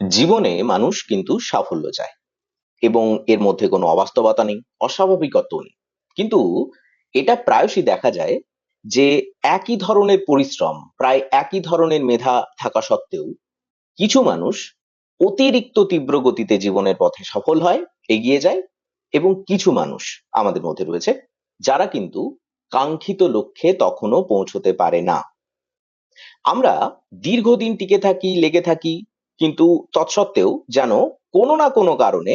জীবনে মানুষ কিন্তু সাফল্য চায়। এবং এর মধ্যে কোনো অবাস্তবতা নেই অস্বাভাবিকত্ব নেই। কিন্তু এটা প্রায়শই দেখা যায় যে একই ধরনের পরিশ্রম, প্রায় একই ধরনের মেধা থাকা সত্ত্বেও কিছু মানুষ অতিরিক্ত তীব্র গতিতে জীবনের পথে সফল হয়, এগিয়ে যায় এবং কিছু মানুষ আমাদের মধ্যে রয়েছে যারা কিন্তু কাঙ্ক্ষিত লক্ষ্যে তখনও পৌঁছতে পারে না। আমরা দীর্ঘদিন টিকে থাকি, লেগে থাকি কিন্তু তৎসত্ত্বেও যেন কোনো না কোনো কারণে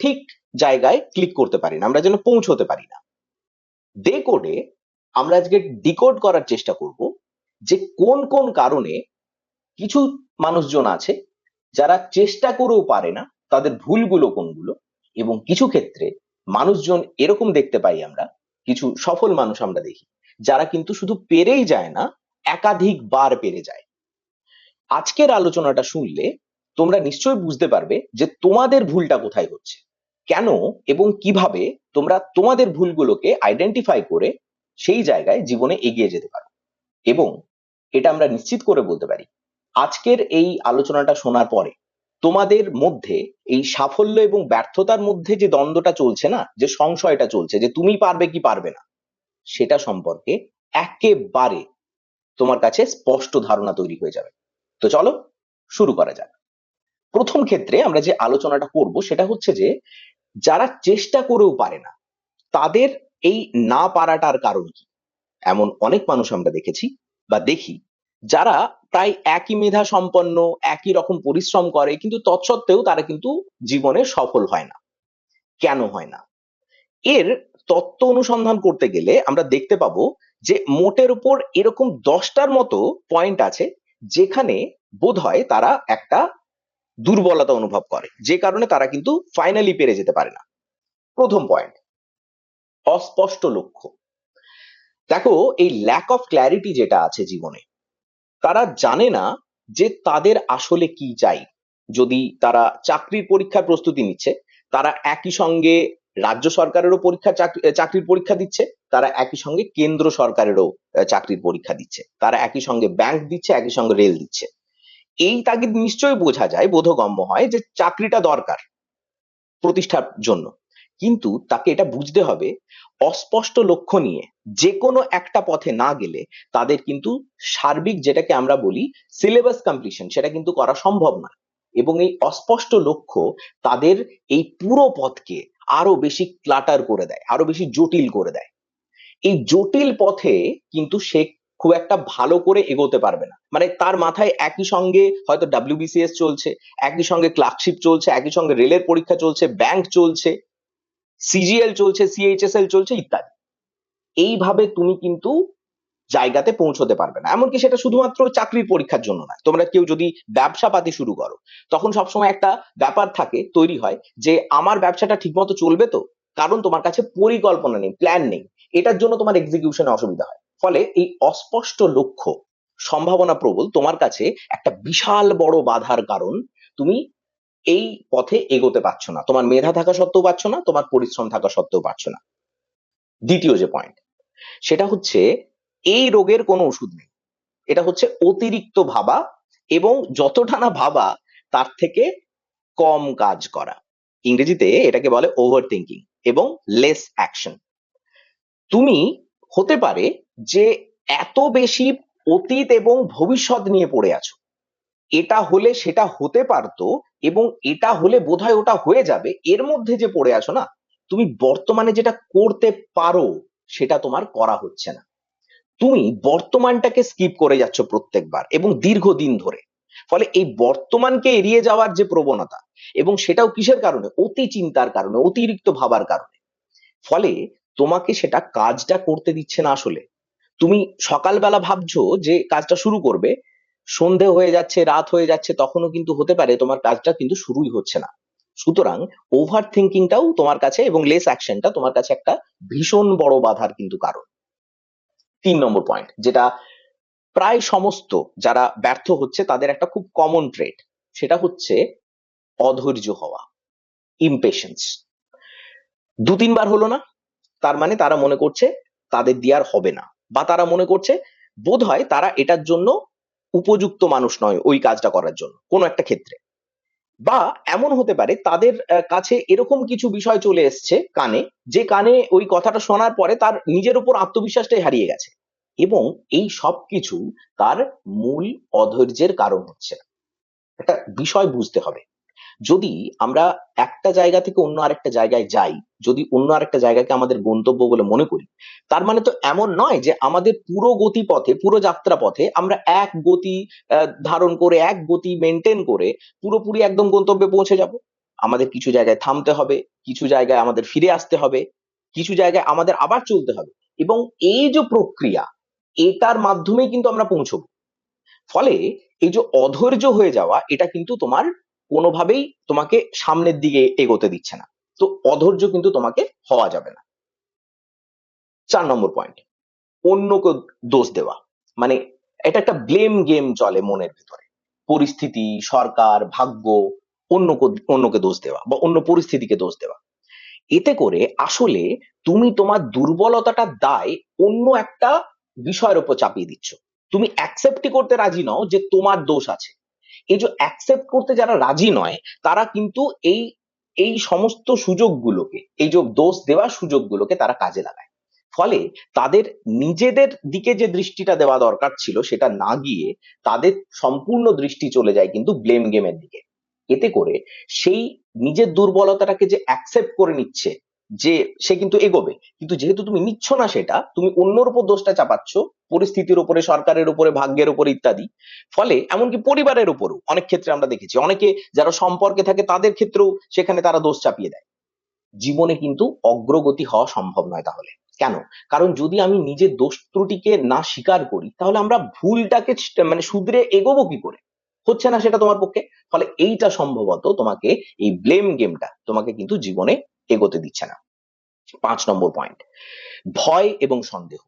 ঠিক জায়গায় ক্লিক করতে পারি না, আমরা যেন পৌঁছতে পারি না। ডে কোডে আমরা আজকে ডিকোড করার চেষ্টা করব যে কোন কোন কারণে কিছু মানুষজন আছে যারা চেষ্টা করেও পারে না তাদের ভুলগুলো কোনগুলো এবং কিছু ক্ষেত্রে মানুষজন এরকম দেখতে পাই আমরা, কিছু সফল মানুষ আমরা দেখি, যারা কিন্তু শুধু পেরেই যায় না একাধিক বার পেরে যায়। আজকের আলোচনাটা শুনলে তোমরা নিশ্চয়ই বুঝতে পারবে যে তোমাদের ভুলটা কোথায় হচ্ছে। কেন এবং কীভাবে তোমরা তোমাদের ভুলগুলোকে আইডেন্টিফাই করে সেই জায়গায় জীবনে এগিয়ে যেতে পারো। এবং এটা আমরা নিশ্চিত করে বলতে পারি, আজকের এই আলোচনাটা শোনার পরে তোমাদের মধ্যে এই সাফল্য এবং ব্যর্থতার মধ্যে যে দ্বন্দ্বটা চলছে না, যে সংশয়টা চলছে, যে তুমি পারবে কি পারবে না, সেটা সম্পর্কে একেবারে তোমার কাছে স্পষ্ট ধারণা তৈরি হয়ে যাবে। তো চলো শুরু করা যাক। প্রথম ক্ষেত্রে আমরা যে আলোচনাটা করব সেটা হচ্ছে যে, যারা চেষ্টা করেও পারে না, তাদের এই না পারাটার কারণ কি? এমন অনেক মানুষ আমরা দেখেছি বা দেখি, যারা প্রায় একই মেধা সম্পন্ন, একই রকম পরিশ্রম করে, কিন্তু তৎসত্ত্বেও তারা কিন্তু জীবনে সফল হয় না। কেন হয় না? এর তত্ত্ব অনুসন্ধান করতে গেলে আমরা দেখতে পাবো যে, মোটের উপর এরকম দশটার মতো পয়েন্ট আছে যেখানে বোধ হয় তারা একটা দুর্বলতা অনুভব করে। যে কারণে তারা কিন্তু ফাইনালি পেরে যেতে পারে না। প্রথম পয়েন্ট অস্পষ্ট লক্ষ্য। দেখো, এই ল্যাক অফ ক্ল্যারিটি যেটা আছে জীবনে, তারা জানে না যে তাদের আসলে কি চাই। যদি তারা চাকরির পরীক্ষার প্রস্তুতি নিচ্ছে, তারা একই সঙ্গে রাজ্য সরকারেরও পরীক্ষা চাকরির পরীক্ষা দিচ্ছে, তারা একই সঙ্গে কেন্দ্র সরকারেরও চাকরির পরীক্ষা দিচ্ছে। তারা একই সঙ্গে ব্যাংক দিচ্ছে, একই সঙ্গে রেল দিচ্ছে। এই তাগিদ নিশ্চয়ই বোঝা যায়, বোধগম্য হয়, যে চাকরিটা দরকার প্রতিষ্ঠার জন্য। কিন্তু তাকে এটা বুঝতে হবে, অস্পষ্ট লক্ষ্য নিয়ে যে কোনো একটা পথে না গেলে তাদের কিন্তু সার্বিক যেটাকে আমরা বলি সিলেবাস কমপ্লিশন সেটা কিন্তু করা সম্ভব না। এবং এই অস্পষ্ট লক্ষ্য তাদের এই পুরো পথকে আরও বেশি ক্লাটার করে দেয়, আরও বেশি জটিল করে দেয়। এই জটিল পথে কিন্তু সে খুব একটা ভালো করে এগোতে পারবে না। মানে তার মাথায় একই সঙ্গে হয়তো ডাব্লিউবিসিএস চলছে, একই সঙ্গে ক্লার্কশিপ চলছে, একই সঙ্গে রেলের পরীক্ষা চলছে ব্যাংক চলছে সিজিএল চলছে সিএইচএসএল চলছে, ইত্যাদি। এইভাবে তুমি কিন্তু জায়গাতে পৌঁছতে পারবে না। এমনকি সেটা শুধুমাত্র চাকরির পরীক্ষার জন্য নয়। তোমরা কেউ যদি ব্যবসা পাতি শুরু করো, তখন সবসময় একটা ব্যাপার থাকে, তৈরি হয় যে, আমার ব্যবসাটা ঠিকমতো চলবে তো? কারণ তোমার কাছে পরিকল্পনা নেই প্ল্যান নেই। এটার জন্য তোমার এক্সিকিউশনে অসুবিধা হয়। ফলে এই অস্পষ্ট লক্ষ্য, সম্ভাবনা প্রবল তোমার কাছে একটা বিশাল বড় বাধার কারণ, তুমি এই পথে এগোতে পারছ না। তোমার মেধা থাকা সত্ত্বেও পারছ না, তোমার পরিশ্রম থাকা সত্ত্বেও পারছ না। দ্বিতীয় যে পয়েন্ট সেটা হচ্ছে এই রোগের কোনো ওষুধ নেই। এটা হচ্ছে অতিরিক্ত ভাবা এবং যতটা না ভাবা তার থেকে কম কাজ করা। ইংরেজিতে এটাকে বলে ওভার থিঙ্কিং এবং লেস অ্যাকশন তুমি হতে পারে যে এত বেশি অতীত এবং ভবিষ্যৎ নিয়ে পড়ে আছো। এটা হলে সেটা হতে পারতো এবং এটা হলে বোধহয় ওটা হয়ে যাবে। এর মধ্যে যে পড়ে আছো না, তুমি বর্তমানে যেটা করতে পারো সেটা তোমার করা হচ্ছে না। তুমি বর্তমানটাকে স্কিপ করে যাচ্ছ প্রত্যেকবার এবং দীর্ঘদিন ধরে। ফলে এই বর্তমানকে এড়িয়ে যাওয়ার যে প্রবণতা এবং সেটাও কিসের কারণে? অতি চিন্তার কারণে, অতিরিক্ত ভাবার কারণে। ফলে তোমাকে সেটা কাজটা করতে দিচ্ছে না আসলে। তুমি সকালবেলা ভাবছ যে কাজটা শুরু করবে, সন্ধে হয়ে যাচ্ছে, রাত হয়ে যাচ্ছে, তখনও কিন্তু হতে পারে তোমার কাজটা কিন্তু শুরুই হচ্ছে না। সুতরাং ওভার থিঙ্কিংটাও তোমার কাছে এবং লেস অ্যাকশনটা তোমার কাছে একটা ভীষণ বড় বাধার কিন্তু কারণ। তিন নম্বর পয়েন্ট যেটা প্রায় সমস্ত যারা ব্যর্থ হচ্ছে তাদের একটা খুব কমন ট্রেট সেটা হচ্ছে অধৈর্য হওয়া ইমপেশেন্স দু তিনবার হলো না, তার মানে তারা মনে করছে তাদের দিয়ার হবে না, বা তারা মনে করছে বোধ হয় তারা এটার জন্য উপযুক্ত মানুষ নয় ওই কাজটা করার জন্য, কোনো একটা ক্ষেত্রে। বা এমন হতে পারে তাদের কাছে এরকম কিছু বিষয় চলে এসছে কানে, যে কানে ওই কথাটা শোনার পরে তার নিজের উপর আত্মবিশ্বাসটাই হারিয়ে গেছে। এবং এই সব কিছু তার মূল অধৈর্যের কারণ হচ্ছে। একটা বিষয় বুঝতে হবে। যদি আমরা একটা জায়গা থেকে অন্য আরেকটা জায়গায় যাই, যদি অন্য আরেকটা জায়গাকে আমাদের গন্তব্য বলে মনে করি, তার মানে তো এমন নয় যে আমাদের পুরো গতিপথে, পুরো যাত্রা পথে আমরা এক গতি ধারণ করে, এক গতি মেনটেন করে পুরোপুরি একদম গন্তব্যে পৌঁছে যাব। আমাদের কিছু জায়গায় থামতে হবে, কিছু জায়গায় আমাদের ফিরে আসতে হবে, কিছু জায়গায় আমাদের আবার চলতে হবে এবং এই যে প্রক্রিয়া, এটার মাধ্যমেই কিন্তু আমরা পৌঁছবো। ফলে এই যে অধৈর্য হয়ে যাওয়া, এটা কিন্তু তোমার কোনোভাবেই তোমাকে সামনের দিকে এগোতে দিচ্ছে না। তো অধৈর্য কিন্তু তোমাকে হওয়া যাবে না। চার নম্বর পয়েন্ট অন্যকে দোষ দেওয়া। মানে এটা একটা ব্লেম গেম চলে মনের ভিতরে। পরিস্থিতি, সরকার, ভাগ্য, অন্যকে অন্যকে দোষ দেওয়া বা অন্য পরিস্থিতিকে দোষ দেওয়া। এতে করে আসলে তুমি তোমার দুর্বলতাটা দায় অন্য একটা বিষয়ের উপর চাপিয়ে দিচ্ছ। তুমি অ্যাকসেপ্টই করতে রাজি নও যে তোমার দোষ আছে। এই যে অ্যাকসেপ্ট করতে যারা রাজি নয়, তারা কিন্তু এই এই সমস্ত সুযোগগুলোকে, এই যে দোষ দেওয়ার সুযোগগুলোকে তারা কাজে লাগায়। ফলে তাদের নিজেদের দিকে যে দৃষ্টিটা দেওয়া দরকার ছিল সেটা না গিয়ে তাদের সম্পূর্ণ দৃষ্টি চলে যায় কিন্তু ব্লেম গেমের দিকে। এতে করে সেই নিজের দুর্বলতাটাকে যে অ্যাকসেপ্ট করে নিচ্ছে যে সে কিন্তু এগোবে। কিন্তু যেহেতু তুমি নিচ্ছ না সেটা, তুমি অন্যর উপর দোষটা চাপাচ্ছ, পরিস্থিতির উপরে, সরকারের উপরে, ভাগ্যের উপরে ইত্যাদি। ফলে এমনকি পরিবারের উপরও অনেক ক্ষেত্রে আমরা দেখেছি, অনেকে যারা সম্পর্কে থাকে তাদের ক্ষেত্রেও সেখানে তারা দোষ চাপিয়ে দেয়। জীবনে কিন্তু অগ্রগতি হওয়া সম্ভব নয় তাহলে। কেন? কারণ যদি আমি নিজের দোষ ত্রুটিকে না স্বীকার করি, তাহলে আমরা ভুলটাকে মানে শুধরে এগোবো কি করে? হচ্ছে না সেটা তোমার পক্ষে? ফলে এইটা সম্ভবত তোমাকে এই ব্লেম গেমটা তোমাকে কিন্তু জীবনে এগোতে দিচ্ছে না। পাঁচ নম্বর পয়েন্ট ভয় এবং সন্দেহ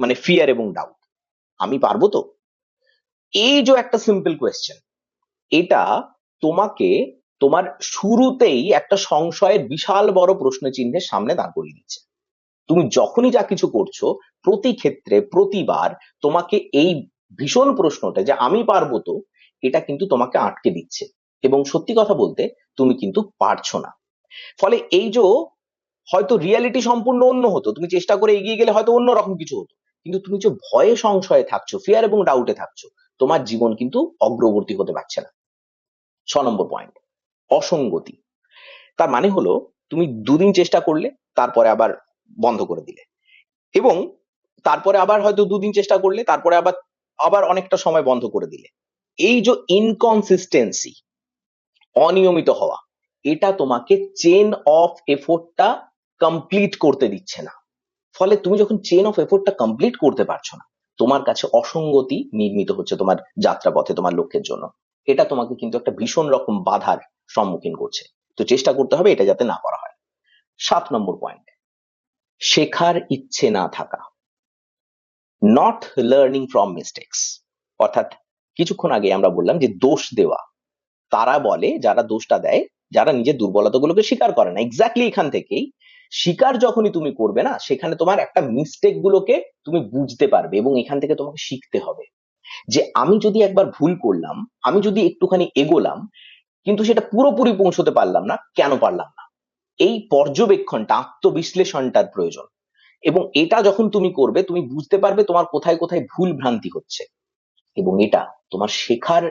মানে ফিয়ার এবং ডাউট আমি পারব তো? এই যে একটা সিম্পল কোয়েশ্চেন এটা তোমাকে তোমার শুরুতেই একটা সংশয়ের বিশাল বড় প্রশ্ন চিহ্নের সামনে দাঁড় করিয়ে দিচ্ছে। তুমি যখনই যা কিছু করছ, প্রতি ক্ষেত্রে, প্রতিবার তোমাকে এই ভীষণ প্রশ্নটা যে আমি পারব তো, এটা কিন্তু তোমাকে আটকে দিচ্ছে। এবং সত্যি কথা বলতে, তুমি কিন্তু পারছ না। ফলে এই যে হয়তো রিয়ালিটি সম্পূর্ণ অন্য হতো, তুমি চেষ্টা করে এগিয়ে গেলে হয়তো অন্য রকম কিছু হতো। কিন্তু তুমি যে ভয়ে সংশয়ে থাকছো ফিয়ার এবং ডাউটে থাকছো, তোমার জীবন কিন্তু অগ্রবর্তী হতে পারছে না। ছ নম্বর পয়েন্ট অসঙ্গতি। তার মানে হলো, তুমি দুদিন চেষ্টা করলে, তারপরে আবার বন্ধ করে দিলে। এবং তারপরে আবার হয়তো দুদিন চেষ্টা করলে, তারপরে আবার আবার অনেকটা সময় বন্ধ করে দিলে। এই যে ইনকনসিস্টেন্সি অনিয়মিত হওয়া এটা তোমাকে চেন অফ এফোর্টটা কমপ্লিট করতে দিচ্ছে না। ফলে তুমি যখন চেন অফ এফোর্টটা কমপ্লিট করতে পারছ না, তোমার কাছে অসঙ্গতি নির্মিত হচ্ছে তোমার যাত্রাপথে, তোমার লক্ষ্যের জন্য। এটা তোমাকে কিন্তু একটা ভীষণ রকম বাধার সম্মুখীন করছে। তো চেষ্টা করতে হবে এটা যাতে না করা হয়। সাত নম্বর পয়েন্ট শেখার ইচ্ছে না থাকা। নট লার্নিং ফ্রম মিস্টেক্স অর্থাৎ কিছুক্ষণ আগে আমরা বললাম যে দোষ দেওয়া। তারা বলে, যারা দোষটা দেয় যারা নিজের দুর্বলতাগুলোকে স্বীকার করে না। এক্স্যাক্টলি এখান থেকেই স্বীকার যখনই তুমি করবে না, সেখানে তোমার একটা মিস্টেক গুলোকে তুমি বুঝতে পারবে এবং এখান থেকে তোমাকে শিখতে হবে যে আমি যদি একবার ভুল করলাম, আমি যদি একটুখানি এগোলাম, কিন্তু সেটা পুরোপুরি পৌঁছতে পারলাম না, কেন পারলাম না? এই পর্যবেক্ষণটা, আত্মবিশ্লেষণটার প্রয়োজন। এবং এটা যখন তুমি করবে, তুমি বুঝতে পারবে তোমার কোথায় কোথায় ভুল ভ্রান্তি হচ্ছে। এবং এটা তোমার শেখার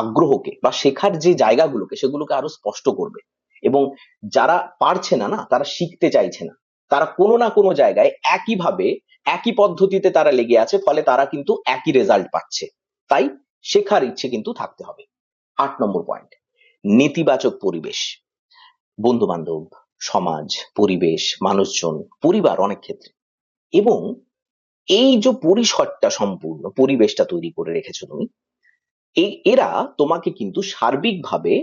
আগ্রহকে বা শেখার যে জায়গাগুলোকে সেগুলোকে আরও স্পষ্ট করবে। এবং যারা পারছে না না, তারা শিখতে চাইছে না। তারা কোনো না কোনো জায়গায় একইভাবে, একই পদ্ধতিতে তারা লেগে আছে, ফলে তারা কিন্তু একই রেজাল্ট পাচ্ছে। তাই শেখার ইচ্ছে কিন্তু থাকতে হবে। আট নম্বর পয়েন্ট নেতিবাচক পরিবেশ। বন্ধু বান্ধব সমাজ, পরিবেশ, মানুষজন, পরিবার অনেক ক্ষেত্রে। এবং এই যে পরিসরটা সম্পূর্ণ, পরিবেশটা তৈরি করে রেখেছো তুমি এরা তোমাকে কিন্তু সার্বিকভাবে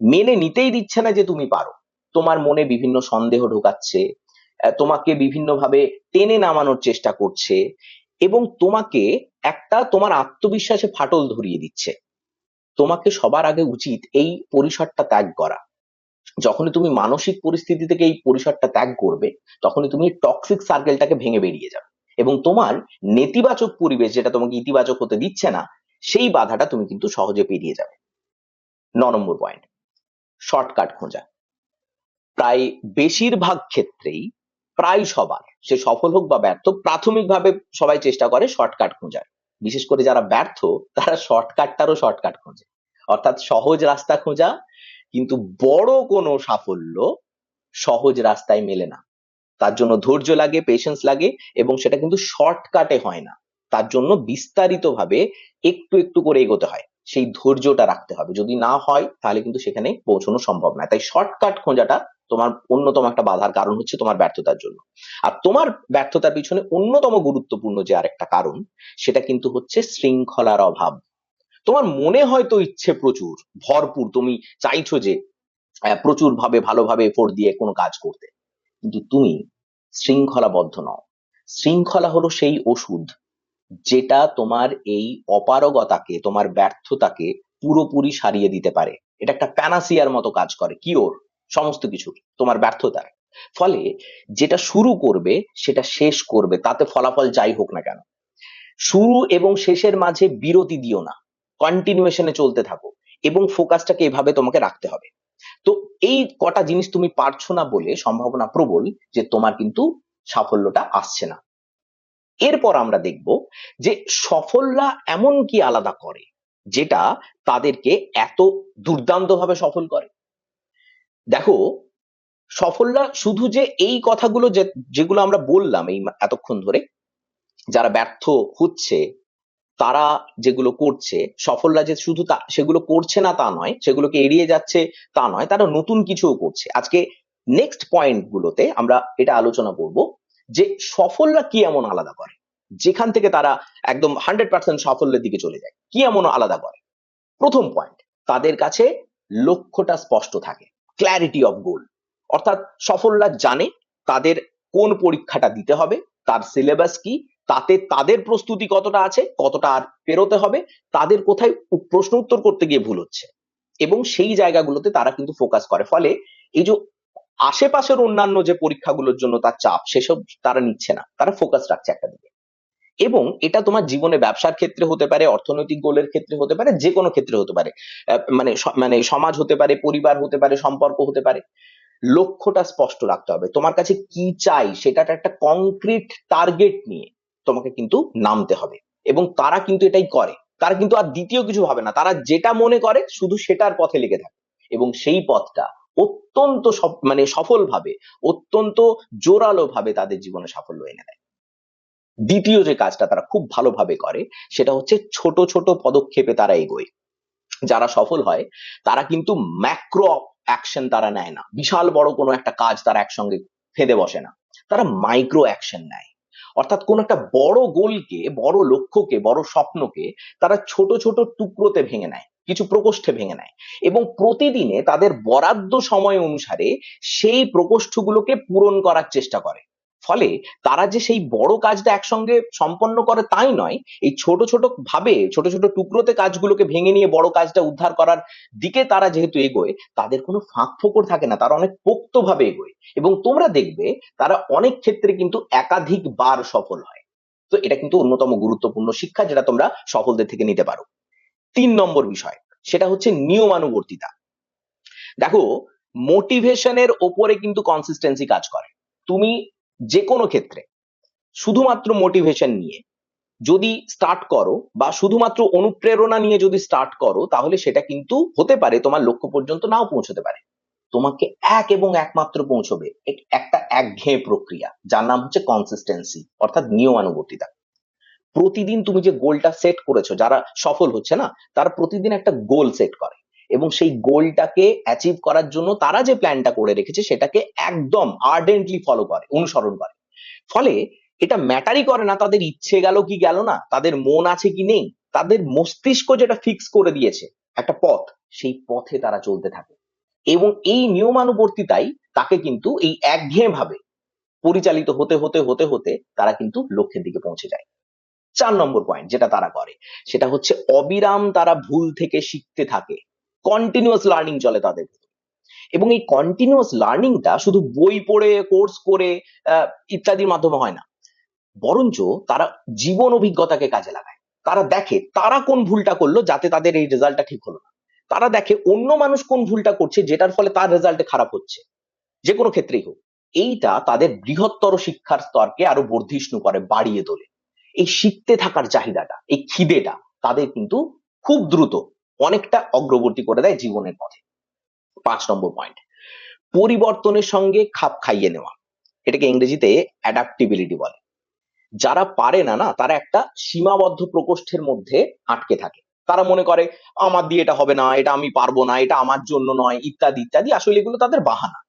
মেনে নিতেই দিচ্ছে না যে তুমি পারো। তোমার মনে বিভিন্ন সন্দেহ ঢোকাচ্ছে তোমাকে বিভিন্নভাবে টেনে নামানোর চেষ্টা করছে এবং তোমাকে একটা তোমার আত্মবিশ্বাসে ফাটল ধরিয়ে দিচ্ছে। তোমাকে সবার আগে উচিত এই পরিসরটা ত্যাগ করা। যখনই তুমি মানসিক পরিস্থিতি থেকে এই পরিসরটা ত্যাগ করবে, তখনই তুমি টক্সিক সার্কেলটাকে ভেঙে বেরিয়ে যাবে এবং তোমার নেতিবাচক পরিবেশ, যেটা তোমাকে ইতিবাচক হতে দিচ্ছে না সেই বাধাটা তুমি কিন্তু সহজে পেরিয়ে যাবে। ন নম্বর পয়েন্ট শর্টকাট খোঁজা। প্রায় বেশিরভাগ ক্ষেত্রেই, প্রায় সবার, সে সফল হোক বা ব্যর্থ, প্রাথমিকভাবে সবাই চেষ্টা করে শর্টকাট খোঁজার। বিশেষ করে যারা ব্যর্থ, তারা শর্টকাটটারও শর্টকাট খোঁজে। অর্থাৎ সহজ রাস্তা খোঁজা, কিন্তু বড় কোনো সাফল্য সহজ রাস্তায় মেলে না। তার জন্য ধৈর্য লাগে পেশেন্স লাগে, এবং সেটা কিন্তু শর্টকাটে হয় না। তার জন্য বিস্তারিত ভাবে একটু একটু করে এগোতে হয়। সেই ধৈর্যটা রাখতে হবে। যদি না হয়, তাহলে কিন্তু সেখানে পৌঁছানো সম্ভব না। তাই শর্টকাট খোঁজাটা তোমার অন্যতম একটা বাধার কারণ হচ্ছে তোমার ব্যর্থতার জন্য। আর তোমার ব্যর্থতার পিছনে অন্যতম গুরুত্বপূর্ণ যে আরেকটা কারণ, সেটা কিন্তু হচ্ছে শৃঙ্খলার অভাব। তোমার মনে হয়তো ইচ্ছে প্রচুর, ভরপুর, তুমি চাইছো যে প্রচুর ভাবে ভালোভাবে এফোর্ট দিয়ে কোনো কাজ করতে। কিন্তু তুমি শৃঙ্খলাবদ্ধ নও। শৃঙ্খলা হলো সেই ওষুধ যেটা তোমার এই অপারগতাকে, তোমার ব্যর্থতাকে পুরোপুরি সারিয়ে দিতে পারে। এটা একটা প্যানাসিয়ার মতো কাজ করে কিওর সমস্ত কিছু তোমার ব্যর্থতার। ফলে যেটা শুরু করবে, সেটা শেষ করবে, তাতে ফলাফল যাই হোক না কেন। শুরু এবং শেষের মাঝে বিরতি দিও না কন্টিনিউশনে চলতে থাকো, এবং ফোকাসটাকে এভাবে তোমাকে রাখতে হবে। তো এই কটা জিনিস তুমি পারছ না বলে সম্ভাবনা প্রবল যে তোমার কিন্তু সাফল্যটা আসছে না। এরপর আমরা দেখব যে সফলরা এমন কি আলাদা করে, যেটা তাদেরকে এত দুর্দান্ত ভাবে সফল করে। দেখো, সফলরা শুধু যে এই কথাগুলো যে, যেগুলো আমরা বললাম এই এতক্ষণ ধরে, যারা ব্যর্থ হচ্ছে, তারা যেগুলো করছে, সফলরা যে শুধু তা, সেগুলো করছে না তা নয়, সেগুলোকে এড়িয়ে যাচ্ছে তা নয়, তারা নতুন কিছুও করছে। আজকে নেক্সট পয়েন্ট গুলোতে আমরা এটা আলোচনা করব। যে সফলরা কি এমন আলাদা করে? যেখান থেকে তারা একদম হান্ড্রেড পার্সেন্ট সাফল্যের দিকে চলে যায়। কি এমন আলাদা করে? প্রথম পয়েন্ট তাদের কাছে লক্ষ্যটা স্পষ্ট থাকে। ক্ল্যারিটি অফ গোল অর্থাৎ সফলরা জানে তাদের কোন পরীক্ষাটা দিতে হবে, তার সিলেবাস কি, তাতে তাদের প্রস্তুতি কতটা আছে, কতটা আর পেরোতে হবে, তাদের কোথায় প্রশ্ন উত্তর করতে গিয়ে ভুল হচ্ছে। এবং সেই জায়গাগুলোতে তারা কিন্তু ফোকাস করে। ফলে এই যে আশেপাশের অন্যান্য যে পরীক্ষাগুলোর জন্য তার চাপ, সেসব তারা নিচ্ছে না। তারা ফোকাস রাখছে একটা দিকে। এবং এটা তোমার জীবনে ব্যবসার ক্ষেত্রে হতে পারে, অর্থনৈতিক গোলের ক্ষেত্রে হতে পারে যে কোনো ক্ষেত্রে হতে পারে। মানে মানে সমাজ হতে পারে, পরিবার হতে পারে, সম্পর্ক হতে পারে। লক্ষ্যটা স্পষ্ট রাখতে হবে। তোমার কাছে কি চাই সেটার একটা কংক্রিট টার্গেট নিয়ে তোমাকে কিন্তু নামতে হবে। এবং তারা কিন্তু এটাই করে। তারা কিন্তু আর দ্বিতীয় কিছু ভাবে না। তারা যেটা মনে করে, শুধু সেটার পথে লেগে থাকে। এবং সেই পথটা অত্যন্ত মানে সফল ভাবে অত্যন্ত জোরালো ভাবে তাদের জীবনে সাফল্য এনে দেয়। দ্বিতীয় যে কাজটা তারা খুব ভালোভাবে করে, সেটা হচ্ছে ছোট ছোট পদক্ষেপে তারা এগোয়। যারা সফল হয়, তারা কিন্তু ম্যাক্রো অ্যাকশন তারা নেয় না। বিশাল বড় কোনো একটা কাজ তারা একসঙ্গে ফেদে বসে না। তারা মাইক্রো অ্যাকশন নেয়। অর্থাৎ কোন একটা বড় গোলকে, বড় লক্ষ্যকে, বড় স্বপ্নকে তারা ছোট ছোট টুকরোতে ভেঙে নেয়, কিছু প্রকোষ্ঠে ভেঙে নেয় এবং প্রতিদিনে তাদের বরাদ্দ সময় অনুসারে সেই প্রকোষ্ঠগুলোকে পূরণ করার চেষ্টা করে। ফলে তারা যে সেই বড় কাজটা একসঙ্গে সম্পন্ন করে তাই নয়, এই ছোট ছোট ভাবে, ছোট ছোট টুকরোতে কাজগুলোকে ভেঙে নিয়ে বড় কাজটা উদ্ধার করার দিকে তারা যেহেতু এগোয়, তাদের কোনো ফাঁক ফোকর থাকে না, তারা অনেক পোক্ত ভাবে এগোয়। এবং তোমরা দেখবে তারা অনেক ক্ষেত্রে কিন্তু একাধিক বার সফল হয়। তো এটা কিন্তু অন্যতম গুরুত্বপূর্ণ শিক্ষা যেটা তোমরা সফলদের থেকে নিতে পারো। তিন নম্বর বিষয়, সেটা হচ্ছে নিয়মানুবর্তিতা। দেখো মোটিভেশনের ওপরে কিন্তু কনসিস্টেন্সি কাজ করে। তুমি যে কোনো ক্ষেত্রে। শুধুমাত্র মোটিভেশন নিয়ে। যদি স্টার্ট করো বা শুধুমাত্র অনুপ্রেরণা নিয়ে যদি স্টার্ট করো, তাহলে সেটা কিন্তু হতে পারে, তোমার লক্ষ্য পর্যন্ত নাও পৌঁছতে পারে। তোমাকে এক এবং একমাত্র পৌঁছবে। একটা একঘেয়ে প্রক্রিয়া, যার নাম হচ্ছে কনসিস্টেন্সি অর্থাৎ নিয়মানুবর্তিতা। প্রতিদিন তুমি যে গোলটা সেট করেছ, যারা সফল হচ্ছে না, তারা প্রতিদিন একটা গোল সেট করে। এবং সেই গোলটাকে অ্যাচিভ করার জন্য তারা যে প্ল্যানটা করে রেখেছে সেটাকে একদম আর্ডেন্টলি ফলো করে, অনুসরণ করে। ফলে এটা ম্যাটারই করে না তাদের ইচ্ছে গেল কি গেল না, তাদের মন আছে কি নেই, তাদের মস্তিষ্ক যেটা ফিক্স করে দিয়েছে একটা পথ, সেই পথে তারা চলতে থাকে। এবং এই নিয়মানুবর্তিতাই তাকে কিন্তু এই একঘেয়ে ভাবে পরিচালিত হতে হতে হতে হতে তারা কিন্তু লক্ষ্যের দিকে পৌঁছে যায়। চার নম্বর পয়েন্ট যেটা তারা করে, সেটা হচ্ছে অবিরাম তারা ভুল থেকে শিখতে থাকে। কন্টিনিউয়াস লার্নিং চলে তাদের এবং এই কন্টিনিউয়াস লার্নিংটা শুধু বই পড়ে কোর্স করে ইত্যাদির মাধ্যমে হয় না। বরঞ্চ তারা জীবন অভিজ্ঞতাকে কাজে লাগায়। তারা দেখে তারা কোন ভুলটা করল যাতে তাদের এই রেজাল্টটা ঠিক হলো না। তারা দেখে অন্য মানুষ কোন ভুলটা করছে যেটার ফলে তার রেজাল্টে খারাপ হচ্ছে। যে কোনো ক্ষেত্রেই হোক। এইটা তাদের বৃহত্তর শিক্ষার স্তরকে আরও বর্ধিষ্ণু করে, বাড়িয়ে তোলে। এই শিখতে থাকার চাহিদাটা, এই খিদেটা তাদের কিন্তু খুব দ্রুত অনেকটা অগ্রগতি করে দেয় জীবনের পথে। পাঁচ নম্বর পয়েন্ট পরিবর্তনের সঙ্গে খাপ খাইয়ে নেওয়া। এটাকে ইংরেজিতে অ্যাডাপ্টিবিলিটি বলে। যারা পারে না না, তারা একটা সীমাবদ্ধ প্রকোষ্ঠের মধ্যে আটকে থাকে। তারা মনে করে, আমার দিয়ে এটা হবে না, এটা আমি পারব না, এটা আমার জন্য নয়, ইত্যাদি ইত্যাদি। আসলে এগুলো তাদের বাহানা।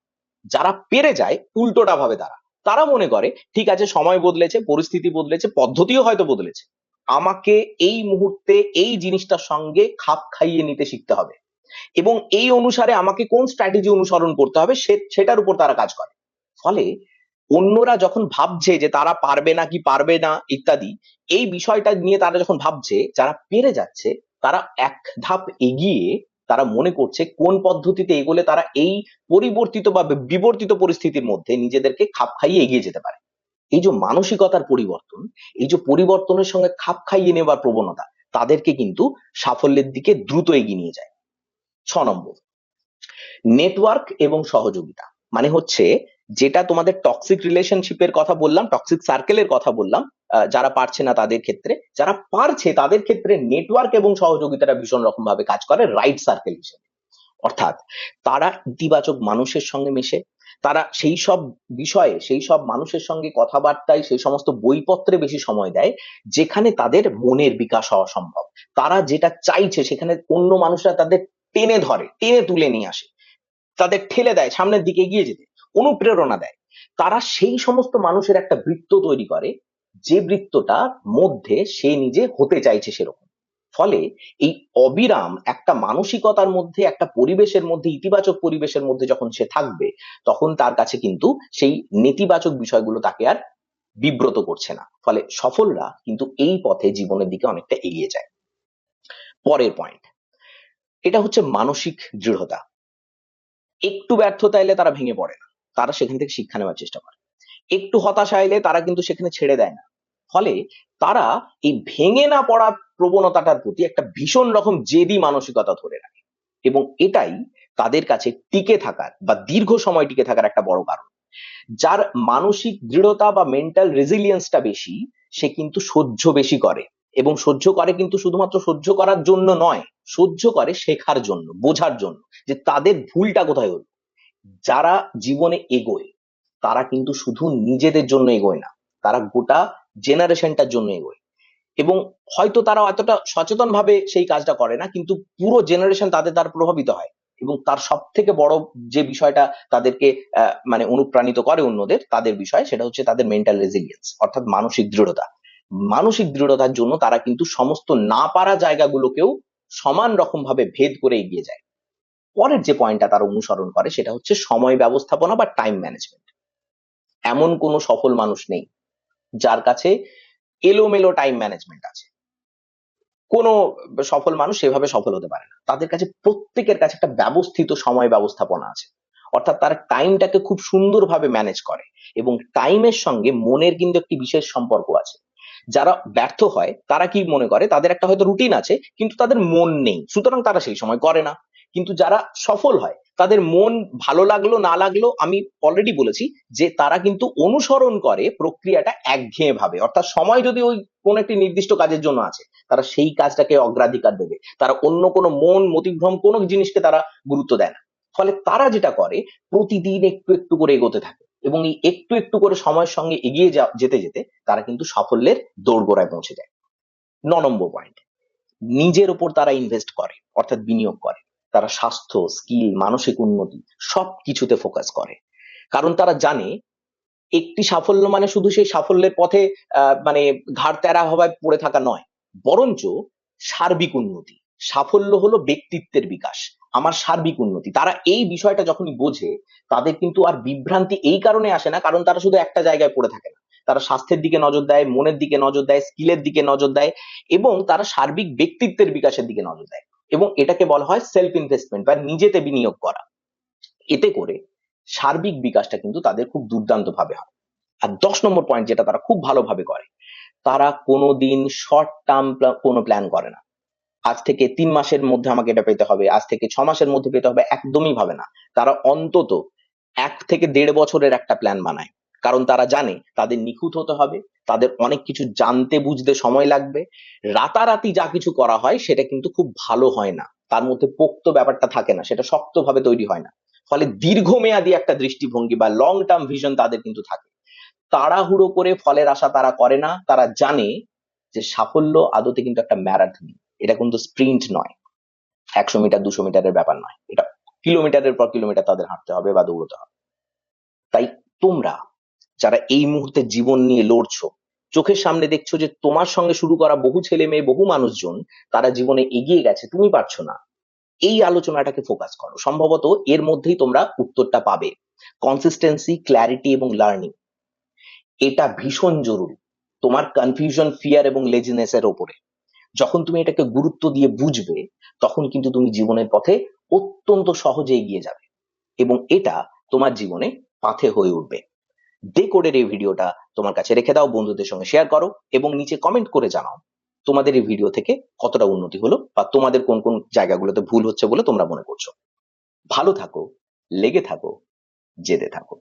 যারা পেরে যায় উল্টোটা ভাবে তারা। তারা মনে করে, ঠিক আছে, সময় বদলেছে, পরিস্থিতি বদলেছে, পদ্ধতিও হয়তো বদলেছে। আমাকে এই মুহূর্তে এই জিনিসটার সঙ্গে খাপ খাইয়ে নিতে শিখতে হবে। এবং এই অনুসারে আমাকে কোন স্ট্র্যাটেজি অনুসরণ করতে হবে সেটার উপর তারা কাজ করে। ফলে অন্যরা যখন ভাবছে যে তারা পারবে না কি পারবে না ইত্যাদি, এই বিষয়টা নিয়ে তারা যখন ভাবছে, যারা পেরে যাচ্ছে, তারা এক ধাপ এগিয়ে তারা মনে করছে কোন পদ্ধতিতে এগোলে তারা এই পরিবর্তিত বা বিবর্তিত পরিস্থিতির মধ্যে নিজেদেরকে খাপ খাইয়ে এগিয়ে যেতে পারে। এই যে মানসিকতার পরিবর্তন, এই যে পরিবর্তনের সঙ্গে খাপ খাইয়ে নেবার প্রবণতা, তাদেরকে কিন্তু সাফল্যের দিকে দ্রুত এগিয়ে নিয়ে যায়। ছ নম্বর নেটওয়ার্ক এবং সহযোগিতা। মানে হচ্ছে যেটা তোমাদের টক্সিক রিলেশনশিপের কথা বললাম টক্সিক সার্কেলের কথা বললাম যারা পারছে না তাদের ক্ষেত্রে, যারা পারছে তাদের ক্ষেত্রে নেটওয়ার্ক এবং সহযোগিতাটা ভীষণ রকম ভাবে কাজ করে রাইট সার্কেল হিসেবে। অর্থাৎ তারা ইতিবাচক মানুষের সঙ্গে মেশে তারা সেই সব বিষয়ে, সেই সব মানুষের সঙ্গে কথাবার্তায়, সেই সমস্ত বইপত্রে বেশি সময় দেয়, যেখানে তাদের মনের বিকাশ হওয়া সম্ভব। তারা যেটা চাইছে, সেখানে অন্য মানুষরা তাদের টেনে ধরে, টেনে তুলে নিয়ে আসে। তাদের ঠেলে দেয়, সামনের দিকে এগিয়ে যেতে, অনুপ্রেরণা দেয়। তারা সেই সমস্ত মানুষের একটা বৃত্ত তৈরি করে, যে বৃত্তটার মধ্যে সে নিজে হতে চাইছে সেরকম। ফলে এই অবিরাম একটা মানসিকতার মধ্যে, একটা পরিবেশের মধ্যে, ইতিবাচক পরিবেশের মধ্যে যখন সে থাকবে, তখন তার কাছে কিন্তু সেই নেতিবাচক বিষয়গুলো তাকে আর বিব্রত করছে না। ফলে সফলরা কিন্তু এই পথে জীবনের দিকে অনেকটা এগিয়ে যায়। পরের পয়েন্ট এটা হচ্ছে মানসিক দৃঢ়তা। একটু ব্যর্থতা এলে তারা ভেঙে পড়ে না, তারা সেখান থেকে শিক্ষা নেওয়ার চেষ্টা করে। একটু হতাশা এলে তারা কিন্তু সেখানে ছেড়ে দেয় না। ফলে তারা এই ভেঙে না পড়া প্রবণতাটার প্রতি একটা ভীষণ রকম জেদি মানসিকতা ধরে রাখে। এবং এটাই তাদের কাছে টিকে থাকার বা দীর্ঘ সময় টিকে থাকার একটা বড় কারণ। যার মানসিক দৃঢ়তা বা মেন্টাল রেজিলিয়েন্সটা বেশি, সে কিন্তু সহ্য বেশি করে। এবং সহ্য করে কিন্তু শুধুমাত্র সহ্য করার জন্য নয়, সহ্য করে শেখার জন্য, বোঝার জন্য যে তাদের ভুলটা কোথায় হলো। যারা জীবনে এগোয়, তারা কিন্তু শুধু নিজেদের জন্য এগোয় না, তারা গোটা জেনারেশনটার জন্য এগোয়। এবং হয়তো তারা এতটা সচেতন ভাবে সেই কাজটা করে না, কিন্তু পুরো জেনারেশন তাদের দ্বারা প্রভাবিত হয় এবং তার সব থেকে বড় যে বিষয়টা তাদেরকে মানে অনুপ্রাণিত করে অন্যদের, তাদের বিষয় সেটা হচ্ছে তাদের মেন্টাল রেজিলিয়েন্স অর্থাৎ মানসিক দৃঢ়তা। মানসিক দৃঢ়তার জন্য তারা কিন্তু সমস্ত না পারা জায়গাগুলোকেও সমান রকম ভাবে ভেদ করে এগিয়ে যায়। পরের যে পয়েন্টটা তারা অনুসরণ করে সেটা হচ্ছে সময় ব্যবস্থাপনা বা টাইম ম্যানেজমেন্ট এমন কোনো সফল মানুষ নেই যার কাছে এলোমেলো টাইম ম্যানেজমেন্ট আছে। কোনো সফল মানুষ সেভাবে সফল হতে পারে না। তাদের কাছে প্রত্যেকের কাছে একটা ব্যবস্থিত সময় ব্যবস্থাপনা আছে। অর্থাৎ তারা টাইমটাকে খুব সুন্দরভাবে ম্যানেজ করে এবং টাইমের সঙ্গে মনের কিন্তু একটি বিশেষ সম্পর্ক আছে। যারা ব্যর্থ হয়, তারা কি মনে করে? তাদের একটা হয়তো রুটিন আছে, কিন্তু তাদের মন নেই। সুতরাং তারা সেই সময় করে না। কিন্তু যারা সফল হয় তাদের মন ভালো লাগল, না লাগল, আমি অলরেডি বলেছি যে তারা কিন্তু অনুসরণ করে প্রক্রিয়াটা একঘেয়ে ভাবে অর্থাৎ সময় যদি ওই কোন একটি নির্দিষ্ট কাজের জন্য আছে, তারা সেই কাজটাকে অগ্রাধিকার দেবে। তারা অন্য কোনো মন, মতিভ্রম, কোনো জিনিসকে তারা গুরুত্ব দেয় না। ফলে তারা যেটা করে, প্রতিদিন একটু একটু করে এগোতে থাকে এবং এই একটু একটু করে সময়ের সঙ্গে এগিয়ে যেতে যেতে তারা কিন্তু সাফল্যের দোরগোড়ায় পৌঁছে যায়। ন নম্বর পয়েন্ট নিজের উপর তারা ইনভেস্ট করে, অর্থাৎ বিনিয়োগ করে। তারা স্বাস্থ্য স্কিল মানসিক উন্নতি সব কিছুতে ফোকাস করে। কারণ তারা জানে একটি সাফল্য মানে শুধু সেই সাফল্যের পথে মানে ঘাড় তেরা হওয়ায় পড়ে থাকা নয়। বরঞ্চ সার্বিক উন্নতি। সাফল্য হলো ব্যক্তিত্বের বিকাশ, আমার সার্বিক উন্নতি। তারা এই বিষয়টা যখনই বোঝে, তাদের কিন্তু আর বিভ্রান্তি এই কারণে আসে না, কারণ তারা শুধু একটা জায়গায় পড়ে থাকে না। তারা স্বাস্থ্যের দিকে নজর দেয়, মনের দিকে নজর দেয় স্কিলের দিকে নজর দেয় এবং তারা সার্বিক ব্যক্তিত্বের বিকাশের দিকে নজর দেয়। এবং এটাকে বলা হয় সেলফ ইনভেস্টমেন্ট বা নিজেতে বিনিয়োগ করা। এতে করে সার্বিক বিকাশটা কিন্তু তাদের খুব দুর্দান্ত ভাবে হয়। আর দশ নম্বর পয়েন্ট যেটা তারা খুব ভালোভাবে করে, তারা কোনোদিন শর্ট টার্ম কোনো প্ল্যান করে না। আজ থেকে তিন মাসের মধ্যে আমাকে এটা পেতে হবে, আজ থেকে ছ মাসের মধ্যে পেতে হবে, একদমই ভাবে না। তারা অন্তত এক থেকে দেড় বছরের একটা প্ল্যান বানায়। কারণ তারা জানে তাদের নিখুঁত হতে হবে, তাদের অনেক কিছু জানতে বুঝতে সময় লাগবে। রাতারাতি যা কিছু করা হয় সেটা কিন্তু খুব ভালো হয় না। তার মধ্যে পোক্ত ব্যাপারটা থাকে না, সেটা শক্তভাবে তৈরি হয় না। ফলে দীর্ঘমেয়াদী একটা দৃষ্টিভঙ্গি বা লং টার্ম ভিশন তাদের কিন্তু থাকে। তাড়াহুড়ো করে ফলের আশা তারা করে না, তারা জানে যে সাফল্য আদতে কিন্তু একটা ম্যারাথন। এটা কিন্তু স্প্রিন্ট নয়। একশো মিটার, দুশো মিটারের ব্যাপার নয়। এটা কিলোমিটারের পর কিলোমিটার তাদের হাঁটতে হবে বা দৌড়তে হবে। তাই তোমরা যারা এই মুহূর্তে জীবন নিয়ে লড়ছো, চোখের সামনে দেখছ যে তোমার সঙ্গে শুরু করা বহু ছেলে মেয়ে, বহু মানুষজন, তারা জীবনে এগিয়ে গেছে, তুমি পারছ না। এই আলোচনাটাকে ফোকাস করো। সম্ভবত এর মধ্যেই তোমরা উত্তরটা পাবে। কনসিস্টেন্সি ক্ল্যারিটি এবং লার্নিং এটা ভীষণ জরুরি তোমার কনফিউশন ফিয়ার এবং লেজিনেস এর ওপরে। যখন তুমি এটাকে গুরুত্ব দিয়ে বুঝবে, তখন কিন্তু তুমি জীবনের পথে অত্যন্ত সহজে এগিয়ে যাবে এবং এটা তোমার জীবনে পাথে হয়ে উঠবে। ডেকোডের এই ভিডিওটা তোমার কাছে রেখে দাও, বন্ধুদের সঙ্গে শেয়ার করো এবং নিচে কমেন্ট করে জানাও তোমাদের এই ভিডিও থেকে কতটা উন্নতি হলো বা তোমাদের কোন কোন জায়গাগুলোতে ভুল হচ্ছে বলে তোমরা মনে করছ। ভালো থাকো, লেগে থাকো, জেদে থাকো।